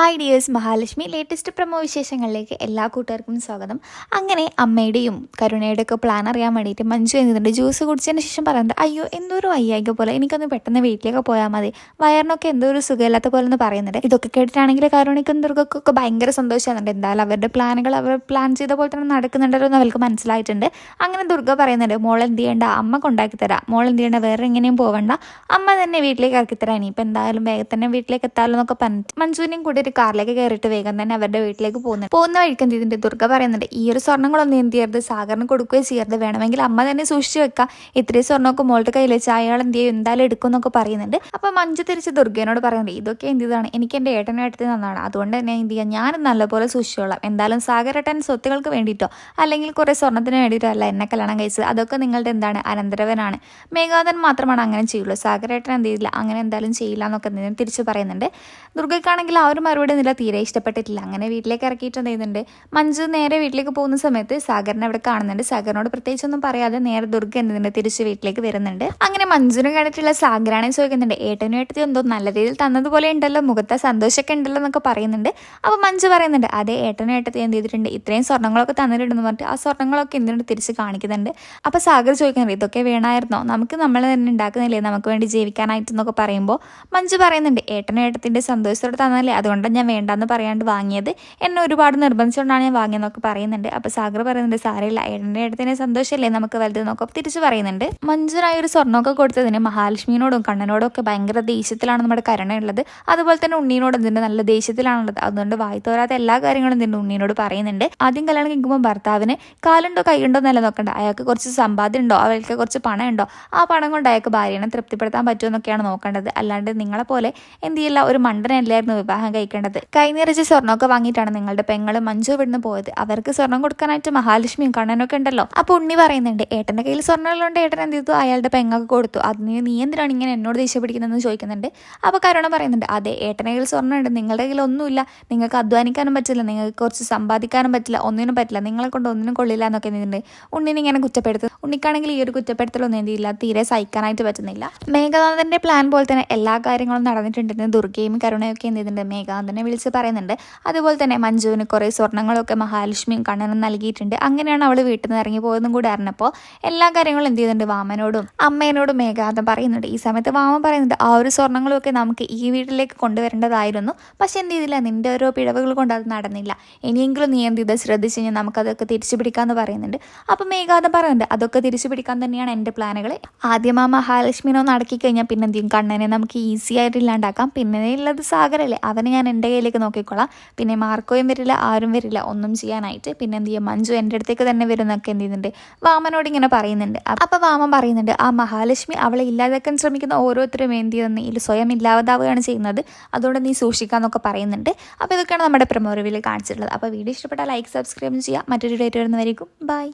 Hi dears Mahalakshmi latest promo വിശേഷങ്ങളിലേക്ക് എല്ലാ കൂട്ടുകാർക്കും സ്വാഗതം. അങ്ങനെ അമ്മയുടെയും കരുണയുടെ ഒക്കെ പ്ലാൻ അറിയാൻ വേണ്ടിയിട്ട് മഞ്ജു എന്നിട്ടുണ്ട് ജ്യൂസ് കുടിച്ചതിന് ശേഷം പറയുന്നത് അയ്യോ എന്തോ ഒരു വയ്യായിക പോലെ. എനിക്കൊന്ന് പെട്ടെന്ന് വീട്ടിലേക്ക് പോയാൽ മതി. വയറിനൊക്കെ എന്തോ ഒരു സുഖമില്ലാത്ത പോലെ എന്ന് പറയുന്നുണ്ട്. ഇതൊക്കെ കേട്ടിട്ടാണെങ്കിൽ കരുണയ്ക്കും ദുർഗക്കൊക്കെ ഭയങ്കര സന്തോഷമാകുന്നുണ്ട് എന്തായാലും അവരുടെ പ്ലാനുകൾ അവർ പ്ലാൻ ചെയ്ത പോലെ തന്നെ നടക്കുന്നുണ്ടല്ലോ എന്ന് അവർക്ക് മനസ്സിലായിട്ടുണ്ട്. അങ്ങനെ ദുർഗ പറയുന്നുണ്ട് മോൾ എന്ത് ചെയ്യേണ്ട? അമ്മ കൊണ്ടാക്കി തരാം. മോൾ എന്ത് ചെയ്യേണ്ട? വേറെ എങ്ങനെയും പോവണ്ട. അമ്മ തന്നെ വീട്ടിലേക്ക് ഇറക്കി തരാം. ഇനിയിപ്പോൾ എന്തായാലും വേഗം തന്നെ വീട്ടിലേക്ക് എത്താമല്ലോ എന്നൊക്കെ പറഞ്ഞിട്ട് മഞ്ജുവിനെയും കൂടി ഒരു കാറിലേക്ക് കയറിയിട്ട് വേഗം തന്നെ അവരുടെ വീട്ടിലേക്ക് പോകുന്നുണ്ട് പോകുന്ന വഴിക്ക് എന്ത് ചെയ്തിട്ടുണ്ട് ദുർഗ പറയുന്നുണ്ട് ഈ ഒരു സ്വർണങ്ങളൊന്നും എന്ത് ചെയ്യരുത്. സാഗറിന് കൊടുക്കുകയോ ചെയ്യരുത്. വേണമെങ്കിൽ അമ്മ തന്നെ സൂക്ഷിച്ചു വെക്കാം. ഇത്രയും സ്വർണമൊക്കെ മോളുടെ കയ്യിൽ വെച്ച് അയാൾ എന്ത് ചെയ്യും? എന്തായാലും എടുക്കും എന്നൊക്കെ പറയുന്നുണ്ട്. അപ്പൊ മഞ്ജു തിരിച്ച് ദുർഗേനോട് പറയുന്നുണ്ട് ഇതൊക്കെ എന്ത് ചെയ്താണ് എനിക്ക് എന്റെ ഏട്ടനും ഏട്ടത്തിൽ നന്നാണ്. അതുകൊണ്ട് തന്നെ എന്ത് ചെയ്യാം? ഞാൻ നല്ലപോലെ സൂക്ഷിച്ചോളാം. എന്തായാലും സാഗരേട്ടൻ സ്വത്തുകൾക്ക് വേണ്ടിയിട്ടോ? അല്ലെങ്കിൽ കുറെ സ്വർണത്തിന് വേണ്ടിയിട്ടോ അല്ല എന്നെ കല്യാണം കഴിച്ചത്? അതൊക്കെ നിങ്ങളുടെ എന്താണ്? അനന്തരവനാണ്. മേഘാതൻ മാത്രമാണ് അങ്ങനെ ചെയ്യുള്ളൂ. സാഗരേട്ടൻ എന്ത് ചെയ്യില്ല അങ്ങനെ എന്തായാലും ചെയ്യില്ല എന്നൊക്കെ തിരിച്ചു പറയുന്നുണ്ട്. ദുർഗയ്ക്കാണെങ്കിൽ ആ ഒരു നില തീരെ ഇഷ്ടപ്പെട്ടിട്ടില്ല. അങ്ങനെ വീട്ടിലേക്ക് ഇറക്കിയിട്ട് എന്ത് ചെയ്യുന്നുണ്ട് മഞ്ജു നേരെ വീട്ടിലേക്ക് പോകുന്ന സമയത്ത് സാഗറിനെ അവിടെ കാണുന്നുണ്ട്. സാഗറിനോട് പ്രത്യേകിച്ചൊന്നും പറയാതെ നേരെ ദുർഗ എന്തുണ്ട് തിരിച്ച് വീട്ടിലേക്ക് വരുന്നുണ്ട്. അങ്ങനെ മഞ്ജുവിനെ കണ്ടിട്ടുള്ള സാഗറാണ് ചോദിക്കുന്നുണ്ട്. ഏട്ടനും ഏട്ടത്തി എന്തോ നല്ല രീതിയിൽ തന്നതുപോലെ ഉണ്ടല്ലോ മുഖത്തെ സന്തോഷമൊക്കെ ഉണ്ടല്ലോ എന്നൊക്കെ പറയുന്നുണ്ട്. അപ്പോൾ മഞ്ജു പറയുന്നുണ്ട് അതെ ഏട്ടനും ഏട്ടത്തി എന്ത് ചെയ്തിട്ടുണ്ട്? ഇത്രയും സ്വർണങ്ങളൊക്കെ തന്നിട്ടുണ്ടെന്ന് പറഞ്ഞിട്ട് ആ സ്വർണങ്ങളൊക്കെ എന്തിനുണ്ട് തിരിച്ച് കാണിക്കുന്നുണ്ട്. അപ്പോൾ സാഗർ ചോദിക്കുന്നുണ്ട് ഇതൊക്കെ വേണമായിരുന്നോ നമുക്ക് നമ്മൾ തന്നെ ഉണ്ടാക്കുന്നില്ലേ നമുക്ക് വേണ്ടി ജീവിക്കാനായിട്ടെന്നൊക്കെ പറയുമ്പോൾ മഞ്ജു പറയുന്നുണ്ട് ഏട്ടനും ഏട്ടത്തിന്റെ സന്തോഷത്തോടെ തന്നല്ലേ അതുകൊണ്ടാണ് ഞാൻ വേണ്ടെന്ന് പറയാണ്ട് വാങ്ങിയത്. എന്നെ ഒരുപാട് നിർബന്ധിച്ചുകൊണ്ടാണ് ഞാൻ വാങ്ങിയതെന്നൊക്കെ പറയുന്നുണ്ട്. അപ്പോൾ സാഗർ പറയുന്നുണ്ട് സാരമില്ല ഏട്ടന്റെ ഏട്ടത്തിന്റെ സന്തോഷമല്ലേ നമുക്ക് വലുത് നോക്കാം തിരിച്ചു പറയുന്നുണ്ട് മഞ്ജുനായി ഒരു സ്വർണമൊക്കെ കൊടുത്തതിന് മഹാലക്ഷ്മിയോടും കണ്ണനോടും ഒക്കെ ഭയങ്കര ദേഷ്യത്തിലാണ് നമ്മുടെ കരുണയുള്ളത് അതുപോലെ തന്നെ ഉണ്ണീനോട് ഇതിന്റെ നല്ല ദേഷ്യത്തിലാണുള്ളത്. അതുകൊണ്ട് വായി തോരാത്ത എല്ലാ കാര്യങ്ങളും ഇതിന്റെ ഉണ്ണീനോട് പറയുന്നുണ്ട്. ആദ്യം കല്യാണം കഴിക്കുമ്പോൾ ഭർത്താവിന് കാലുണ്ടോ കൈയുണ്ടോ എന്നല്ല നോക്കണ്ട. അയാൾക്ക് കുറച്ച് സമ്പാദ്യം ഉണ്ടോ അവൾക്ക് കുറച്ച് പണം ഉണ്ടോ ആ പണം കൊണ്ട് അയാൾക്ക് ഭാര്യനെ തൃപ്തിപ്പെടുത്താൻ പറ്റുമെന്നൊക്കെയാണ് നോക്കേണ്ടത്. അല്ലാണ്ട് നിങ്ങളെ പോലെ എന്ത് ചെയ്യില്ല ഒരു മണ്ടനല്ലായിരുന്നു വിവാഹം കഴിക്കേണ്ടത് കൈനിറച്ച് സ്വർണമൊക്കെ വാങ്ങിയിട്ടാണ് നിങ്ങളുടെ പെങ്ങളും മഞ്ജു ഇവിടുന്ന് പോയത്. അവർക്ക് സ്വർണം കൊടുക്കാനായിട്ട് മഹാലക്ഷ്മിയും കണ്ണനൊക്കെ ഉണ്ടല്ലോ. അപ്പൊ ഉണ്ണി പറയുന്നുണ്ട് ഏട്ടന്റെ കയ്യിൽ സ്വർണമുള്ളതുകൊണ്ട് ഏട്ടൻ എന്ത് ചെയ്തു? അയാളുടെ പെങ്ങൾക്ക് കൊടുത്തു. അതിന് നീ എന്തിനാണ് ഇങ്ങനെ എന്നോട് ദേഷ്യം പിടിക്കുന്നതെന്ന് ചോദിക്കുന്നുണ്ട്. അപ്പൊ കരുണ പറയുന്നുണ്ട് അതെ ഏട്ടന്റെ കയ്യിൽ സ്വർണമുണ്ട്. നിങ്ങളുടെ കയ്യിൽ ഒന്നുമില്ല. നിങ്ങൾക്ക് അധ്വാനിക്കാനും പറ്റില്ല. നിങ്ങൾക്ക് കുറച്ച് സമ്പാദിക്കാനും പറ്റില്ല. ഒന്നിനും പറ്റില്ല. നിങ്ങളെ കൊണ്ട് ഒന്നിനും കൊള്ളില്ല എന്നൊക്കെ എന്തുണ്ട്. ഉണ്ണിനെ ഇങ്ങനെ കുറ്റപ്പെടുത്തും ഉണ്ണിക്കാണെങ്കിൽ ഈ ഒരു കുറ്റപ്പെടുത്തലൊന്നും എന്ത് ചെയ്യില്ല തീരെ സഹിക്കാനായിട്ട് പറ്റുന്നില്ല. മേഘനാഥന്റെ പ്ലാൻ പോലെ തന്നെ എല്ലാ കാര്യങ്ങളും നടന്നിട്ടുണ്ടെന്ന് ദുർഗയും കരുണയൊക്കെ എന്ത് ചെയ്തിട്ടുണ്ട്? മേഘാന്തനെ വിളിച്ച് പറയുന്നുണ്ട്. അതുപോലെ തന്നെ മഞ്ജുവിന് കുറേ സ്വർണങ്ങളൊക്കെ മഹാലക്ഷ്മിയും കണ്ണനും നൽകിയിട്ടുണ്ട്. അങ്ങനെയാണ് അവൾ വീട്ടിൽ നിന്ന് ഇറങ്ങി പോയതെന്നും കൂടി അറിഞ്ഞപ്പോൾ എല്ലാ കാര്യങ്ങളും എന്ത് ചെയ്യുന്നുണ്ട് വാമനോടും അമ്മേനോടും മേഘാതം പറയുന്നുണ്ട്. ഈ സമയത്ത് വാമൻ പറയുന്നുണ്ട് ആ ഒരു സ്വർണങ്ങളൊക്കെ നമുക്ക് ഈ വീട്ടിലേക്ക് കൊണ്ടുവരേണ്ടതായിരുന്നു. പക്ഷെ എന്ത് ചെയ്തില്ല നിന്റെ ഓരോ പിഴവുകൾ കൊണ്ട് അത് നടന്നില്ല. ഇനിയെങ്കിലും നീ എന്ത് ചെയ്ത് ശ്രദ്ധിച്ച് കഴിഞ്ഞാൽ നമുക്കതൊക്കെ തിരിച്ചു പിടിക്കാമെന്ന് പറയുന്നുണ്ട്. അപ്പം മേഘാതം പറയുന്നുണ്ട് അതൊക്കെ തിരിച്ചു പിടിക്കാൻ തന്നെയാണ് എന്റെ പ്ലാനുകൾ ആദ്യം ആ മഹാലക്ഷ്മിനെ നടക്കി കഴിഞ്ഞാൽ പിന്നെ എന്ത് ചെയ്യും? കണ്ണനെ നമുക്ക് ഈസി ആയിട്ട് ഇല്ലാണ്ടാക്കാം. പിന്നെ ഉള്ളത് സാഗരല്ലേ അവനെ ഞാൻ എന്റെ കയ്യിലേക്ക് നോക്കിക്കോളാം. പിന്നെ മാർക്കോയും വരില്ല ആരും വരില്ല ഒന്നും ചെയ്യാനായിട്ട്. പിന്നെ എന്ത് ചെയ്യുക മഞ്ജു എന്റെ അടുത്തേക്ക് തന്നെ വരുന്നൊക്കെ എന്ത് ചെയ്യുന്നുണ്ട്? വാമനോട് ഇങ്ങനെ പറയുന്നുണ്ട്. അപ്പോൾ വാമൻ പറയുന്നുണ്ട് ആ മഹാലക്ഷ്മി അവളെ ഇല്ലാതാക്കാൻ ശ്രമിക്കുന്ന ഓരോരുത്തരും എന്ത് ചെയ്യുന്ന? സ്വയം ഇല്ലാതാവുകയാണ് ചെയ്യുന്നത്. അതുകൊണ്ട് നീ സൂക്ഷിക്കാന്നൊക്കെ പറയുന്നുണ്ട്. അപ്പോൾ ഇതൊക്കെയാണ് നമ്മുടെ പ്രമോ റിവ്യൂവിൽ കാണിച്ചിട്ടുള്ളത്. അപ്പോൾ വീഡിയോ ഇഷ്ടപ്പെട്ടാൽ ലൈക്ക് സബ്സ്ക്രൈബ് ചെയ്യുക മറ്റൊരു ഡേറ്റ് വരുന്നവരേക്കും ബൈ.